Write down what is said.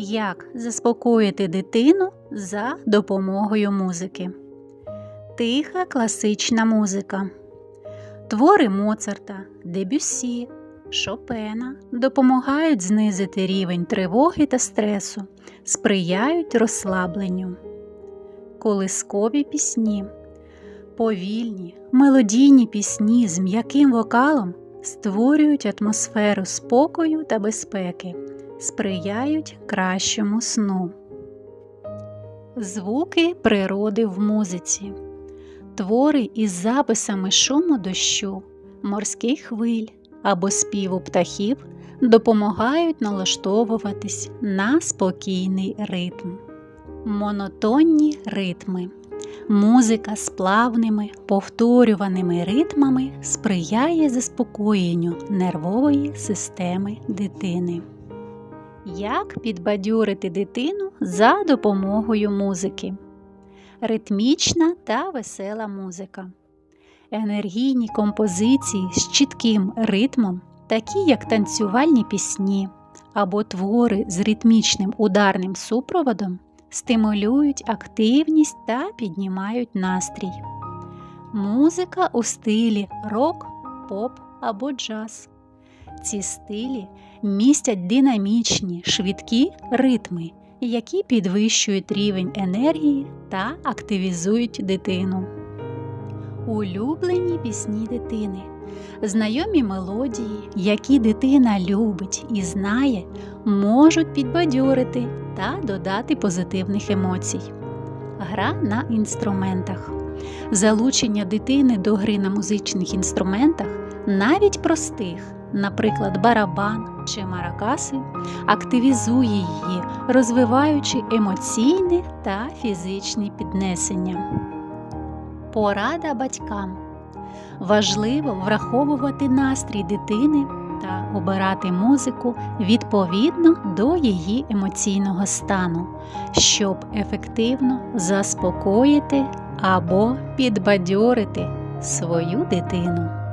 Як заспокоїти дитину за допомогою музики? Тиха класична музика. Твори Моцарта, Дебюссі, Шопена допомагають знизити рівень тривоги та стресу, сприяють розслабленню. Колискові пісні. Повільні, мелодійні пісні з м'яким вокалом створюють атмосферу спокою та безпеки, сприяють кращому сну. Звуки природи в музиці. Твори із записами шуму дощу, морських хвиль або співу птахів допомагають налаштовуватись на спокійний ритм. Монотонні ритми. Музика з плавними, повторюваними ритмами сприяє заспокоєнню нервової системи дитини. Як підбадьорити дитину за допомогою музики? Ритмічна та весела музика. Енергійні композиції з чітким ритмом, такі як танцювальні пісні або твори з ритмічним ударним супроводом, стимулюють активність та піднімають настрій. Музика у стилі рок, поп або джаз. Ці стилі містять динамічні, швидкі ритми, які підвищують рівень енергії та активізують дитину. Улюблені пісні дитини. Знайомі мелодії, які дитина любить і знає, можуть підбадьорити та додати позитивних емоцій. Гра на інструментах. Залучення дитини до гри на музичних інструментах, навіть простих, наприклад, барабан чи маракаси, активізує її, розвиваючи емоційне та фізичне піднесення. Порада батькам. Важливо враховувати настрій дитини та обирати музику відповідно до її емоційного стану, щоб ефективно заспокоїти або підбадьорити свою дитину.